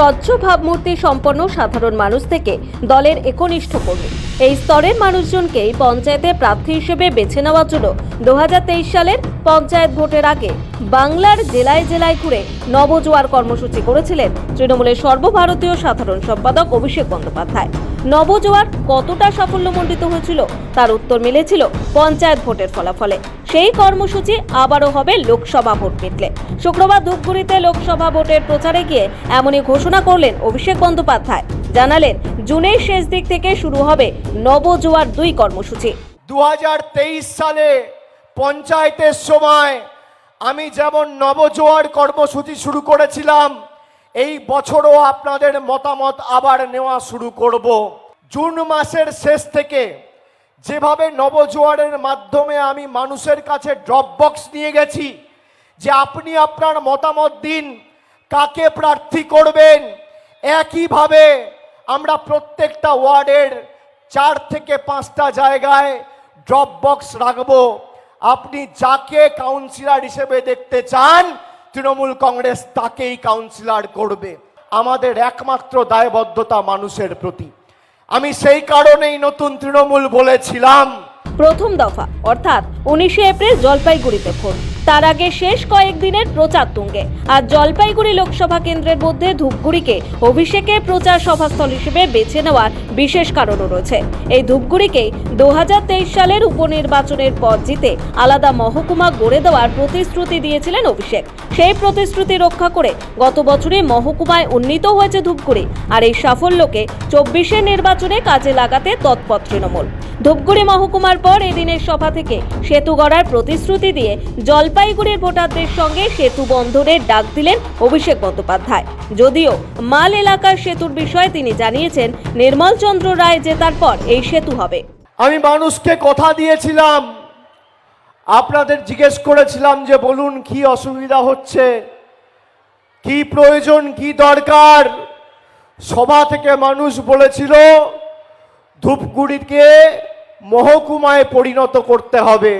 স্বচ্ছ ভাবমূর্তি সম্পন্ন সাধারণ মানুষ থেকে দলের একনিষ্ঠ কর্মী। এই স্তরের মানুষজনকেই পঞ্চায়েতে প্রার্থী হিসেবে বেছে নেওয়ার জন্য দু হাজার তেইশ সালের পঞ্চায়েত ভোটের আগে বাংলার জেলায় জেলায় ঘুরে নবজোয়ার কর্মসূচি করেছিলেন তৃণমূলের সর্বভারতীয় সাধারণ সম্পাদক অভিষেক বন্দ্যোপাধ্যায়। নবজোয়ার কতটা সাফল্যমণ্ডিত হয়েছিল, তার উত্তর মিলেছিল পঞ্চায়েত ভোটের ফলাফলে। সেই কর্মসূচি আবারও হবে লোকসভা ভোট মিটলে শুক্রবার ধূপগুড়িতে লোকসভা ভোটের প্রচারে গিয়ে এমনই ঘোষণা করলেন অভিষেক বন্দ্যোপাধ্যায়। জানালেন, জুনের শেষ দিক থেকে শুরু হবে নবজোয়ার দুই কর্মসূচি। দু হাজার তেইশ সালে পঞ্চায়েতের সময় আমি যেমন নবজোয়ার কর্মসূচি শুরু করেছিলাম, এই বছরও আপনাদের মতামত আবার নেওয়া শুরু করব। জুন মাসের শেষ থেকে যেভাবে নবজোয়ারের মাধ্যমে আমি মানুষের কাছে ড্রপ বক্স নিয়ে গেছি, যে আপনি আপনার মতামত দিন, কাকে প্রার্থী করবেন, একইভাবে আমরা প্রত্যেকটা ওয়ার্ডের চার থেকে পাঁচটা জায়গায় ড্রপ বক্স রাখব। আপনি যাকে কাউন্সিলর হিসেবে দেখতে চান, তৃণমূল কংগ্রেস তাকেই কাউন্সিলর করবে। আমাদের একমাত্র দায়বদ্ধতা মানুষের প্রতি। আমি সেই কারণেই নতুন তৃণমূল বলেছিলাম। প্রথম দফা অর্থাৎ উনিশে এপ্রিল জলপাইগুড়িতে ভোট। তার আগে শেষ কয়েকদিনের প্রচার তুঙ্গে। আর জলপাইগুড়ি লোকসভা কেন্দ্রের মধ্যে ধূপগুড়িকে অভিষেকের প্রচার সভাস্থল হিসেবে বেছে নেওয়ার বিশেষ কারণও রয়েছে। এই ধূপগুড়িকে দু হাজার তেইশ সালের উপনির্বাচনের পর জিতে আলাদা মহকুমা গড়ে দেওয়ার প্রতিশ্রুতি দিয়েছিলেন অভিষেক। সেই প্রতিশ্রুতি রক্ষা করে গত বছরে মহকুমায় উন্নীত হয়েছে ধূপগুড়ি, আর এই সাফল্যকে চব্বিশের নির্বাচনে কাজে লাগাতে তৎপর তৃণমূল। ধূপগুড়ি মহকুমার পর এদিনের সভা থেকে সেতু গড়ার প্রতিশ্রুতি দিয়ে জলপাইগুড়ির ভোটারদের সঙ্গে সেতু বন্ধনের ডাক দিলেন অভিষেক বন্দ্যোপাধ্যায়। যদিও মাল এলাকার সেতুর বিষয়ে তিনি জানিয়েছেন, নির্মল চন্দ্র রায় জেতার পর এই সেতু হবে। আমি মানুষকে কথা দিয়েছিলাম। আপনাদের জিজ্ঞেস করেছিলাম যে বলুন কি অসুবিধা হচ্ছে, কি প্রয়োজন, কি দরকার। সভা থেকে মানুষ বলেছিল, ধূপগুড়িকে মহকুমায় পরিণত করতে হবে।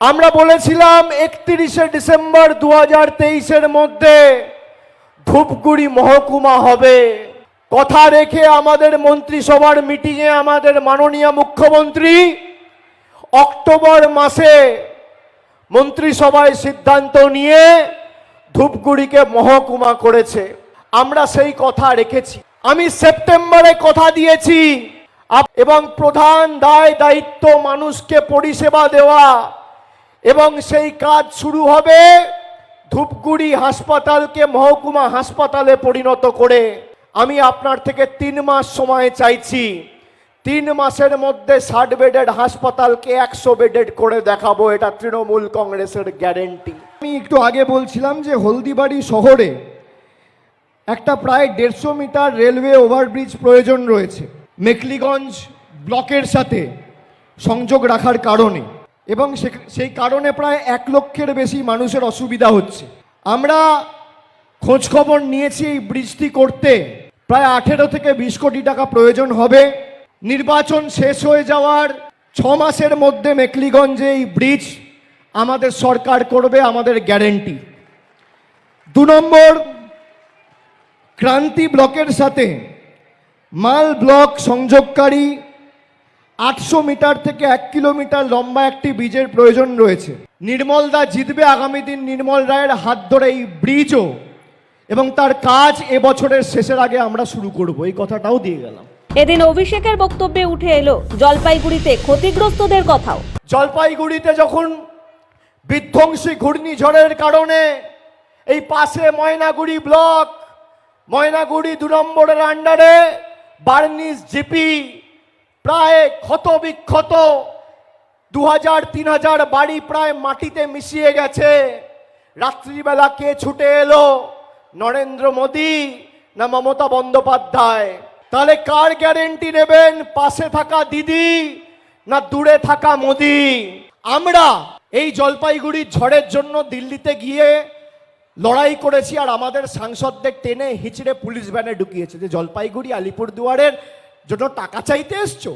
আমরা বলেছিলাম একত্রিশে ডিসেম্বর দু হাজার তেইশের মধ্যে ধূপগুড়ি মহকুমা হবে। কথা রেখে আমাদের মন্ত্রিসভার মিটিংয়ে আমাদের মাননীয় মুখ্যমন্ত্রী অক্টোবর মাসে মন্ত্রিসভায় সিদ্ধান্ত নিয়ে ধূপগুড়িকে মহকুমা করেছে। আমরা সেই কথা রেখেছি। আমি সেপ্টেম্বরে কথা দিয়েছি। এবং প্রধান দায় দায়িত্ব মানুষকে পরিষেবা দেওয়া। এবং সেই কাজ শুরু হবে ধূপগুড়ি হাসপাতালকে মহকুমা হাসপাতালে পরিণত করে। আমি আপনার থেকে তিন মাস সময় চাইছি। তিন মাসের মধ্যে ষাট বেডেড হাসপাতালকে একশো বেডেড করে দেখাবো, এটা তৃণমূল কংগ্রেসের গ্যারেন্টি। আমি একটু আগে বলছিলাম যে হলদিবাড়ি শহরে একটা প্রায় দেড়শো মিটার রেলওয়ে ওভারব্রিজ প্রয়োজন রয়েছে। মেকলিগঞ্জ ব্লকের সাথে সংযোগ রাখার কারণে এবং সেই কারণে প্রায় এক লক্ষের বেশি মানুষের অসুবিধা হচ্ছে। আমরা খোঁজখবর নিয়েছি এই ব্রিজটি করতে। প্রায় আঠেরো থেকে বিশ কোটি টাকা প্রয়োজন হবে। নির্বাচন শেষ হয়ে যাওয়ার ছ মাসের মধ্যে মেকলিগঞ্জে এই ব্রিজ আমাদের সরকার করবে, আমাদের গ্যারেন্টি। দু নম্বর, ক্রান্তি ব্লকের সাথে মাল ব্লক সংযোগকারী আটশো মিটার থেকে এক কিলোমিটার লম্বা একটি ব্রিজের প্রয়োজন রয়েছে। নির্মল দা জিতবে আগামী দিন নির্মল রায়ের হাত ধরে এই ব্রিজও এবং তার কাজ এবছরের শেষের আগে আমরা শুরু করব। এই কথাটাও দিয়ে গেলাম। এদিন অভিষেকের বক্তব্যে উঠে এলো জলপাইগুড়িতে ক্ষতিগ্রস্তদের কথাও। জলপাইগুড়িতে যখন বিধ্বংসী ঘূর্ণিঝড়ের কারণে এই পাশে ময়নাগুড়ি ব্লক ময়নাগুড়ি দু নম্বরের আন্ডারে বার্নিস জিপি প্রায় ক্ষত বিক্ষত দু হাজার তিন হাজার বাড়ি প্রায় মাটিতে মিশিয়ে গেছে। রাত্রিবেলা কে ছুটে এলো? নরেন্দ্র মোদী না মমতা বন্দ্যোপাধ্যায়? তাহলে কার গ্যারেন্টি নেবেন? পাশে থাকা দিদি না দূরে থাকা মোদি? আমরা এই জলপাইগুড়ির ঝড়ের জন্য দিল্লিতে গিয়ে লড়াই করেছি আর আমাদের সাংসদদের টেনে হিচড়ে পুলিশ ভ্যানে ঢুকিয়েছে। যে জলপাইগুড়ি, আলিপুরদুয়ারের জন্য টাকা চাইতে এসছো?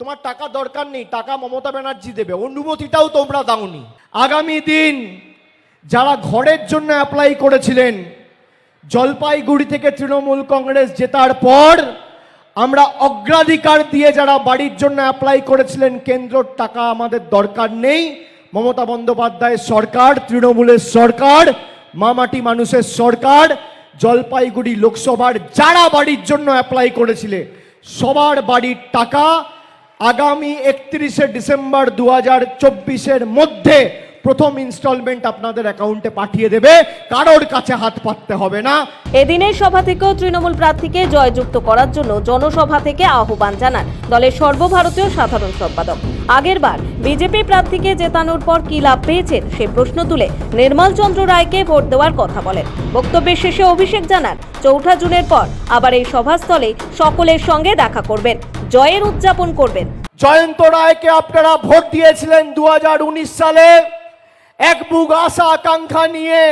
তোমার টাকা দরকার নেই, টাকা মমতা ব্যানার্জি দেবে। অনুমতিটাও তোমরা দাওনি। আগামী দিন যারা ঘরের জন্য অ্যাপ্লাই করেছিলেন, জলপাইগুড়ি থেকে তৃণমূল কংগ্রেস জেতার পর আমরা অগ্রাধিকার দিয়ে যারা বাড়ির জন্য অ্যাপ্লাই করেছিলেন, কেন্দ্রর টাকা আমাদের দরকার নেই। মমতা বন্দ্যোপাধ্যায়ের সরকার, তৃণমূলের সরকার মামাটি মানুষের সরকার জলপাইগুড়ি লোকসভার যারা বাড়ির জন্য অ্যাপ্লাই করেছিলে, সবার বাড়ির টাকা আগামী একত্রিশে ডিসেম্বর দু হাজার মধ্যে প্রথম ইনস্টলমেন্ট আপনাদের অ্যাকাউন্টে পাঠিয়ে দেবে। কারোর কাছে হাত পাততে হবে না। এদিনের সভা থেকেও তৃণমূল প্রার্থীকে জয়যুক্ত করার জন্য জনসভা থেকে আহ্বান জানান দলের সর্বভারতীয় সাধারণ সম্পাদক। আগেরবার বিজেপি প্রার্থীকে জেতানোর পর কি লাভ পেয়েছেন সে প্রশ্ন তুলে নির্মল চন্দ্র রায়কে ভোট দেওয়ার কথা বলেন। বক্তব্যের শেষে অভিষেক জানান চৌঠা জুনের পর আবার এই সভাস্থলে সকলের সঙ্গে দেখা করবেন জয়ের উদযাপন করবেন। জয়ন্ত রায়কে আপনারা ভোট দিয়েছিলেন দু হাজার উনিশ সালে। এক বুক আশা আকাঙ্ক্ষা নিয়ে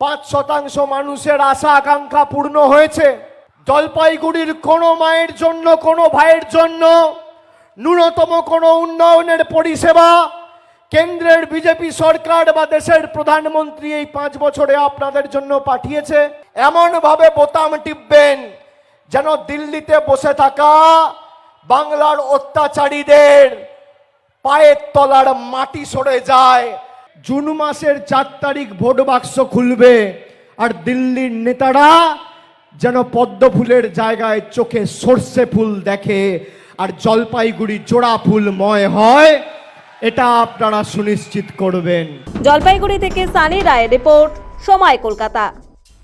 পাঁচ শতাংশ মানুষের আশা আকাঙ্ক্ষা পূর্ণ হয়েছে। জলপাইগুড়ির কোনো মায়ের জন্য, কোনো ভাইয়ের জন্য ন্যূনতম কোনো উন্নয়নের পরিষেবা কেন্দ্রের বিজেপি সরকার বা দেশের প্রধানমন্ত্রী এই পাঁচ বছরে আপনাদের জন্য পাঠিয়েছে। এমনভাবে বোতাম টিপবেন যেন দিল্লিতে বসে থাকা বাংলার অত্যাচারীদের পায়ের তলার মাটি সরে যায়। জুন মাসের চার তারিখ ভোট বাক্স খুলবে আর দিল্লির নেতারা যেন পদ্ম ফুলের জায়গায় চোখে সর্ষে ফুল দেখে আর জলপাইগুড়ি জোড়া ফুলময় হয়, এটা আপনারা সুনিশ্চিত করবেন। জলপাইগুড়ি থেকে সানি রায় রিপোর্ট, সময় কলকাতা।